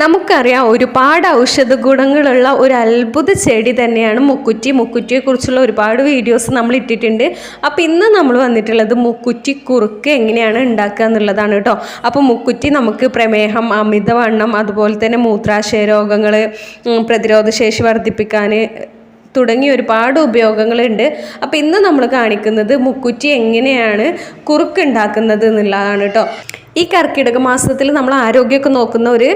നമുക്കറിയാം ഒരുപാട് ഔഷധ ഗുണങ്ങളുള്ള ഒരു അത്ഭുത ചെടി തന്നെയാണ് മുക്കുറ്റി. മുക്കുറ്റിയെക്കുറിച്ചുള്ള ഒരുപാട് വീഡിയോസ് നമ്മൾ ഇട്ടിട്ടുണ്ട്. അപ്പോൾ ഇന്ന് നമ്മൾ വന്നിട്ടുള്ളത് മുക്കുറ്റി കുറുക്ക് എങ്ങനെയാണ് ഉണ്ടാക്കുക എന്നുള്ളതാണ് കേട്ടോ. അപ്പോൾ മുക്കുറ്റി നമുക്ക് പ്രമേഹം അമിതവണ്ണം അതുപോലെ തന്നെ മൂത്രാശയ രോഗങ്ങൾ പ്രതിരോധശേഷി വർദ്ധിപ്പിക്കാൻ തുടങ്ങി ഒരുപാട് ഉപയോഗങ്ങളുണ്ട്. അപ്പോൾ ഇന്ന് നമ്മൾ കാണിക്കുന്നത് മുക്കുറ്റി എങ്ങനെയാണ് കുറുക്ക് ഉണ്ടാക്കുന്നത് എന്നുള്ളതാണ് കേട്ടോ. ഈ കർക്കിടക മാസത്തിൽ നമ്മൾ ആരോഗ്യമൊക്കെ നോക്കുന്ന ഒരു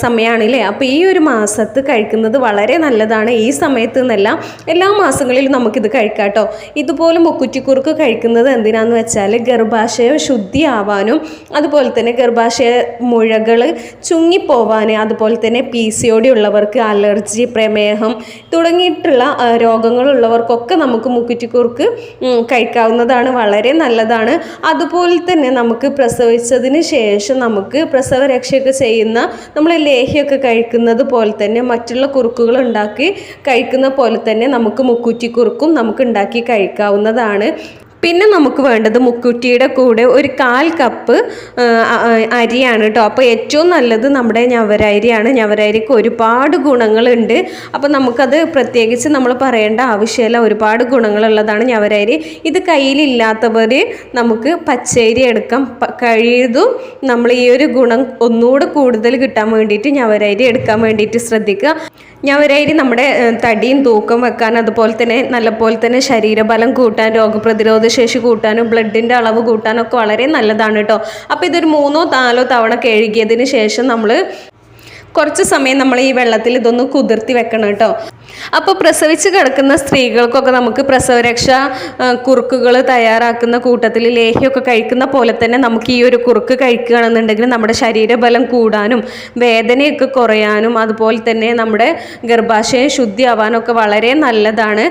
സമയമാണല്ലേ അപ്പോൾ ഈ ഒരു മാസത്ത് കഴിക്കുന്നത് വളരെ നല്ലതാണ്. ഈ സമയത്ത് നിന്നല്ല എല്ലാ മാസങ്ങളിലും നമുക്കിത് കഴിക്കാം കേട്ടോ ഇതുപോലെ മുക്കുറ്റിക്കുറുക്ക് കഴിക്കുന്നത് എന്തിനാന്ന് വെച്ചാൽ ഗർഭാശയം ശുദ്ധിയാവാനും അതുപോലെ തന്നെ ഗർഭാശയ മുഴകൾ ചുങ്ങിപ്പോവാൻ അതുപോലെ തന്നെ പി സി ഒ ഡി ഉള്ളവർക്ക് അലർജി പ്രമേഹം തുടങ്ങിയിട്ടുള്ള രോഗങ്ങളുള്ളവർക്കൊക്കെ നമുക്ക് മുക്കുറ്റിക്കുറുക്ക് കഴിക്കാവുന്നതാണ്. വളരെ നല്ലതാണ്. അതുപോലെ തന്നെ നമുക്ക് പ്രസവിച്ചതിന് ശേഷം നമുക്ക് പ്രസവ രക്ഷയൊക്കെ ചെയ്യുന്ന നമ്മൾ ലേഹ്യമൊക്കെ കഴിക്കുന്നത് പോലെ തന്നെ മറ്റുള്ള കുറുക്കുകൾ ഉണ്ടാക്കി കഴിക്കുന്ന പോലെ തന്നെ നമുക്ക് മുക്കൂറ്റി കുറുക്കും നമുക്ക് ഉണ്ടാക്കി കഴിക്കാവുന്നതാണ്. പിന്നെ നമുക്ക് വേണ്ടത് മുക്കുറ്റിയുടെ കൂടെ ഒരു കാൽ കപ്പ് അരിയാണ് കേട്ടോ. അപ്പോൾ ഏറ്റവും നല്ലത് നമ്മുടെ ഞവരരിയാണ്. ഞവരരിക്ക് ഒരുപാട് ഗുണങ്ങളുണ്ട്. അപ്പോൾ നമുക്കത് പ്രത്യേകിച്ച് നമ്മൾ പറയേണ്ട ആവശ്യമില്ല. ഒരുപാട് ഗുണങ്ങളുള്ളതാണ് ഞവരരി. ഇത് കയ്യിലില്ലാത്തവർ നമുക്ക് പച്ചരി എടുക്കാം. കഴിയതും നമ്മൾ ഈ ഒരു ഗുണം ഒന്നുകൂടെ കൂടുതൽ കിട്ടാൻ വേണ്ടിയിട്ട് ഞവരരി എടുക്കാൻ വേണ്ടിയിട്ട് ശ്രദ്ധിക്കുക. ഞവരരി നമ്മുടെ തടിയും തൂക്കം വെക്കാൻ അതുപോലെ തന്നെ നല്ലപോലെ തന്നെ ശരീരബലം കൂട്ടാൻ രോഗപ്രതിരോധ ശേഷി കൂട്ടാനും ബ്ലഡിന്റെ അളവ് കൂട്ടാനും ഒക്കെ വളരെ നല്ലതാണ് കേട്ടോ. അപ്പോൾ ഇതൊരു മൂന്നോ നാലോ തവണ കഴുകിയതിന് ശേഷം നമ്മൾ കുറച്ച് സമയം നമ്മൾ ഈ വെള്ളത്തിൽ ഇതൊന്ന് കുതിർത്തി വെക്കണം കേട്ടോ. അപ്പോൾ പ്രസവിച്ച് കിടക്കുന്ന സ്ത്രീകൾക്കൊക്കെ നമുക്ക് പ്രസവരക്ഷ കുറുക്കുകൾ തയ്യാറാക്കുന്ന കൂട്ടത്തിൽ ലേഹ്യമൊക്കെ കഴിക്കുന്ന പോലെ തന്നെ നമുക്ക് ഈ ഒരു കുറുക്ക് കഴിക്കുകയാണെന്നുണ്ടെങ്കിൽ നമ്മുടെ ശരീരബലം കൂടാനും വേദനയൊക്കെ കുറയാനും അതുപോലെ തന്നെ നമ്മുടെ ഗർഭാശയം ശുദ്ധിയാവാനൊക്കെ വളരെ നല്ലതാണ്.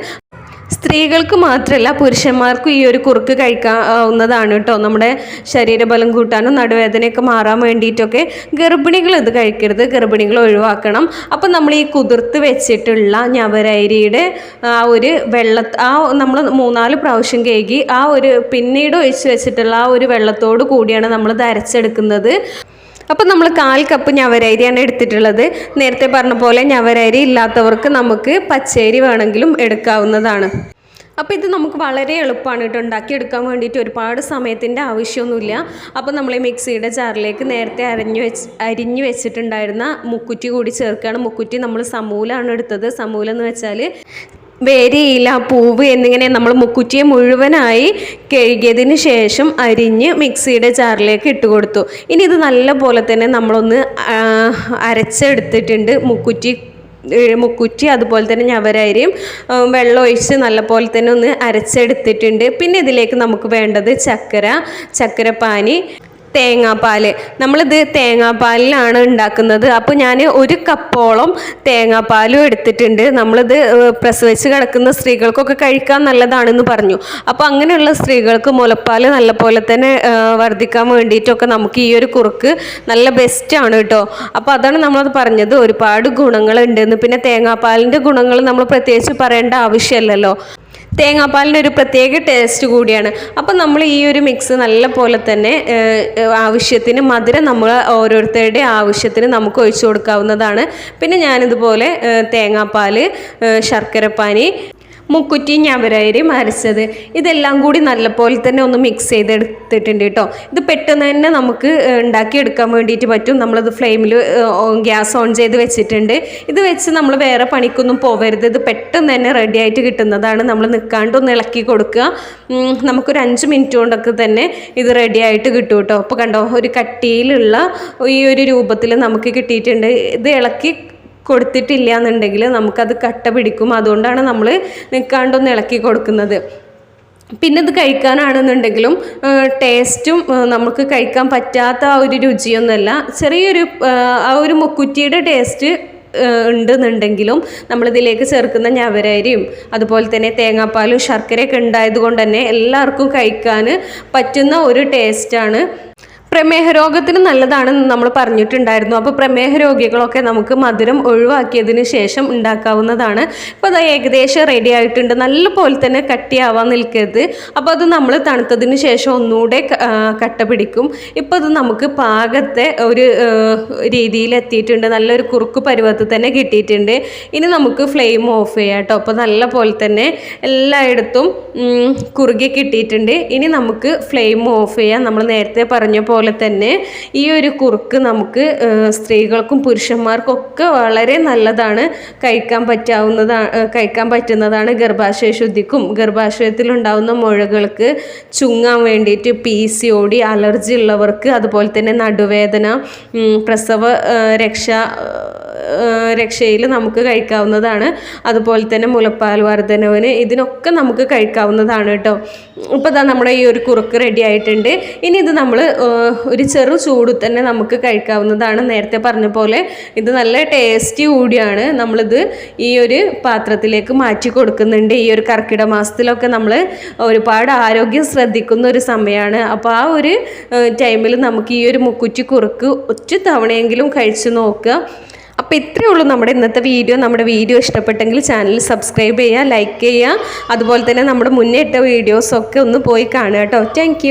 സ്ത്രീകൾക്ക് മാത്രമല്ല പുരുഷന്മാർക്കും ഈ ഒരു കുറുക്ക് കഴിക്കാവുന്നതാണ് കേട്ടോ. നമ്മുടെ ശരീരബലം കൂട്ടാനും നടുവേദനയൊക്കെ മാറാൻ വേണ്ടിയിട്ടൊക്കെ ഗർഭിണികൾ ഇത് കഴിക്കരുത് ഗർഭിണികൾ ഒഴിവാക്കണം. അപ്പം നമ്മൾ ഈ കുതിർത്ത് വെച്ചിട്ടുള്ള ഞവരരിയുടെ ആ ഒരു വെള്ള ആ നമ്മൾ മൂന്നാൽ പ്രാവശ്യം കേകി ആ ഒരു പിന്നീട് ഒഴിച്ച് വെച്ചിട്ടുള്ള ആ ഒരു വെള്ളത്തോട് കൂടിയാണ് നമ്മൾ ഇത് അരച്ചെടുക്കുന്നത്. അപ്പം നമ്മൾ കാൽ കപ്പ് ഞവരരിയാണ് എടുത്തിട്ടുള്ളത്. നേരത്തെ പറഞ്ഞ പോലെ ഞവരരി ഇല്ലാത്തവർക്ക് നമുക്ക് പച്ചരി വേണമെങ്കിലും എടുക്കാവുന്നതാണ്. അപ്പോൾ ഇത് നമുക്ക് വളരെ എളുപ്പമാണ് കേട്ടോ ഉണ്ടാക്കിയെടുക്കാൻ വേണ്ടിയിട്ട്. ഒരുപാട് സമയത്തിന്റെ ആവശ്യമൊന്നുമില്ല. അപ്പോൾ നമ്മൾ ഈ മിക്സിയുടെ ജാറിലേക്ക് നേരത്തെ അരഞ്ഞു വെച്ച് അരിഞ്ഞു വെച്ചിട്ടുണ്ടായിരുന്ന മുക്കുറ്റി കൂടി ചേർക്കുകയാണ്. മുക്കുറ്റി നമ്മൾ സമൂലാണ് എടുത്തത്. സമൂലം എന്ന് വെച്ചാൽ വേരിയില പൂവ് എന്നിങ്ങനെ നമ്മൾ മുക്കുറ്റിയെ മുഴുവനായി കഴുകിയതിന് ശേഷം അരിഞ്ഞ് മിക്സിയുടെ ജാറിലേക്ക് ഇട്ട് കൊടുത്തു. ഇനി ഇത് നല്ല പോലെ തന്നെ നമ്മളൊന്ന് അരച്ചെടുത്തിട്ടുണ്ട്. മുക്കുറ്റി മുക്കുറ്റി അതുപോലെ തന്നെ ഞവരരിയും വെള്ളം ഒഴിച്ച് നല്ലപോലെ തന്നെ ഒന്ന് അരച്ചെടുത്തിട്ടുണ്ട്. പിന്നെ ഇതിലേക്ക് നമുക്ക് വേണ്ടത് ചക്കര ചക്കരപ്പാനി തേങ്ങാപ്പാൽ നമ്മളിത് തേങ്ങാപ്പാലിലാണ് ഉണ്ടാക്കുന്നത്. അപ്പോൾ ഞാൻ ഒരു കപ്പോളം തേങ്ങാപ്പാലും എടുത്തിട്ടുണ്ട്. നമ്മളിത് പ്രസവിച്ച് കിടക്കുന്ന സ്ത്രീകൾക്കൊക്കെ കഴിക്കാൻ നല്ലതാണെന്ന് പറഞ്ഞു. അപ്പോൾ അങ്ങനെയുള്ള സ്ത്രീകൾക്ക് മുലപ്പാൽ നല്ലപോലെ തന്നെ വർദ്ധിക്കാൻ വേണ്ടിയിട്ടൊക്കെ നമുക്ക് ഈ ഒരു കുറുക്ക് നല്ല ബെസ്റ്റാണ് കേട്ടോ അപ്പോൾ അതാണ് നമ്മളത് പറഞ്ഞത്. ഒരുപാട് ഗുണങ്ങളുണ്ടെന്ന് പിന്നെ തേങ്ങാപ്പാലിന്റെ ഗുണങ്ങൾ നമ്മൾ പ്രത്യേകിച്ച് പറയേണ്ട ആവശ്യമില്ലല്ലോ തേങ്ങാപ്പാലിന്റെ ഒരു പ്രത്യേക ടേസ്റ്റ് കൂടിയാണ്. അപ്പം നമ്മൾ ഈ ഒരു മിക്സ് നല്ല പോലെ തന്നെ ആവശ്യത്തിന് മധുരം നമ്മൾ ഓരോരുത്തരുടെ ആവശ്യത്തിന് നമുക്ക് ഒഴിച്ചു കൊടുക്കാവുന്നതാണ്. പിന്നെ ഞാനിതുപോലെ തേങ്ങാപ്പാൽ ശർക്കരപ്പാനി മുക്കുറ്റി ഞവരയരിയും അരച്ചത് ഇതെല്ലാം കൂടി നല്ലപോലെ തന്നെ ഒന്ന് മിക്സ് ചെയ്തെടുത്തിട്ടുണ്ട് കേട്ടോ. ഇത് പെട്ടെന്ന് തന്നെ നമുക്ക് ഉണ്ടാക്കിയെടുക്കാൻ വേണ്ടിയിട്ട് പറ്റും. നമ്മളത് ഫ്ലെയിമിൽ ഗ്യാസ് ഓൺ ചെയ്ത് വെച്ചിട്ടുണ്ട്. ഇത് വെച്ച് നമ്മൾ വേറെ പണിക്കൊന്നും പോകരുത് ഇത് പെട്ടെന്ന് തന്നെ റെഡി ആയിട്ട് കിട്ടുന്നതാണ്. നമ്മൾ നിൽക്കാണ്ട് ഒന്ന് ഇളക്കി കൊടുക്കുക. നമുക്കൊരു അഞ്ച് മിനിറ്റ് കൊണ്ടൊക്കെ തന്നെ ഇത് റെഡി ആയിട്ട് കിട്ടും കേട്ടോ. അപ്പോൾ കണ്ടോ ഒരു കട്ടിയിലുള്ള ഈ ഒരു രൂപത്തിൽ നമുക്ക് കിട്ടിയിട്ടുണ്ട്. ഇത് ഇളക്കി കൊടുത്തിട്ടില്ല എന്നുണ്ടെങ്കിൽ നമുക്കത് കട്ട പിടിക്കും. അതുകൊണ്ടാണ് നമ്മൾ നിൽക്കാണ്ടൊന്ന് ഇളക്കി കൊടുക്കുന്നത്. പിന്നെ ഇത് കഴിക്കാനാണെന്നുണ്ടെങ്കിലും ടേസ്റ്റും നമുക്ക് കഴിക്കാൻ പറ്റാത്ത ആ ഒരു രുചിയൊന്നുമല്ല. ചെറിയൊരു ആ, ഒരു മുക്കുറ്റിയുടെ ടേസ്റ്റ് ഉണ്ടെന്നുണ്ടെങ്കിലും നമ്മളിതിലേക്ക് ചേർക്കുന്ന ഞവരരിയും അതുപോലെ തന്നെ തേങ്ങാപ്പാലും ശർക്കരയൊക്കെ ഉണ്ടായതുകൊണ്ട് തന്നെ എല്ലാവർക്കും കഴിക്കാൻ പറ്റുന്ന ഒരു ടേസ്റ്റാണ് പ്രമേഹ രോഗത്തിന് നല്ലതാണെന്ന് നമ്മൾ പറഞ്ഞിട്ടുണ്ടായിരുന്നു. അപ്പോൾ പ്രമേഹ രോഗികളൊക്കെ നമുക്ക് മധുരം ഒഴിവാക്കിയതിന് ശേഷം ഉണ്ടാക്കാവുന്നതാണ്. ഇപ്പോൾ അത് ഏകദേശം റെഡി ആയിട്ടുണ്ട്. നല്ല പോലെ തന്നെ കട്ടിയാവാൻ നിൽക്കരുത്. അപ്പോൾ അത് നമ്മൾ തണുത്തതിന് ശേഷം ഒന്നുകൂടെ കട്ട പിടിക്കും. ഇപ്പോൾ അത് നമുക്ക് പാകത്തെ ഒരു രീതിയിൽ എത്തിയിട്ടുണ്ട്. നല്ലൊരു കുറുക്ക് പരുവത്തിൽ തന്നെ കിട്ടിയിട്ടുണ്ട്. ഇനി നമുക്ക് ഫ്ലെയിം ഓഫ് ചെയ്യാം കേട്ടോ. അപ്പോൾ നല്ല പോലെ തന്നെ എല്ലായിടത്തും കുറുകി കിട്ടിയിട്ടുണ്ട്. ഇനി നമുക്ക് ഫ്ലെയിം ഓഫ് ചെയ്യാം. നമ്മൾ നേരത്തെ പറഞ്ഞ പോലെ തന്നെ ഈ ഒരു കുറുക്ക് നമുക്ക് സ്ത്രീകൾക്കും പുരുഷന്മാർക്കൊക്കെ വളരെ നല്ലതാണ്. കഴിക്കാൻ പറ്റാവുന്നതാണ് കഴിക്കാൻ പറ്റുന്നതാണ് ഗർഭാശയ ശുദ്ധിക്കും. ഗർഭാശയത്തിലുണ്ടാവുന്ന മുഴകൾക്ക് ചുങ്ങാൻ വേണ്ടിയിട്ട് പി സി ഡി അലർജി ഉള്ളവർക്ക് അതുപോലെ തന്നെ നടുവേദന പ്രസവ രക്ഷ രക്ഷയിൽ നമുക്ക് കഴിക്കാവുന്നതാണ്. അതുപോലെ തന്നെ മുലപ്പാൽ വർധനവിന് ഇതിനൊക്കെ നമുക്ക് കഴിക്കാവുന്നതാണ് കേട്ടോ. ഇപ്പോൾ ഇതാ നമ്മുടെ ഈ ഒരു കുറുക്ക് റെഡി ആയിട്ടുണ്ട്. ഇനി ഇത് നമ്മൾ ഒരു ചെറു ചൂട് തന്നെ നമുക്ക് കഴിക്കാവുന്നതാണ്. നേരത്തെ പറഞ്ഞ പോലെ ഇത് നല്ല ടേസ്റ്റി കൂടിയാണ്. നമ്മളിത് ഈ ഒരു പാത്രത്തിലേക്ക് മാറ്റി കൊടുക്കുന്നുണ്ട്. ഈ ഒരു കർക്കിട മാസത്തിലൊക്കെ നമ്മൾ ഒരുപാട് ആരോഗ്യം ശ്രദ്ധിക്കുന്ന ഒരു സമയമാണ് അപ്പോൾ ആ ഒരു ടൈമിൽ നമുക്ക് ഈ ഒരു മുക്കുറ്റി കുറുക്ക് ഒറ്റ തവണയെങ്കിലും കഴിച്ചു നോക്കുക. അപ്പോൾ ഇത്രയേ ഉള്ളൂ നമ്മുടെ ഇന്നത്തെ വീഡിയോ. നമ്മുടെ വീഡിയോ ഇഷ്ടപ്പെട്ടെങ്കിൽ ചാനൽ സബ്സ്ക്രൈബ് ചെയ്യുക ലൈക്ക് ചെയ്യുക. അതുപോലെ തന്നെ നമ്മുടെ മുന്നേ ഇട്ട വീഡിയോസൊക്കെ ഒന്ന് പോയി കാണുക കേട്ടോ. താങ്ക്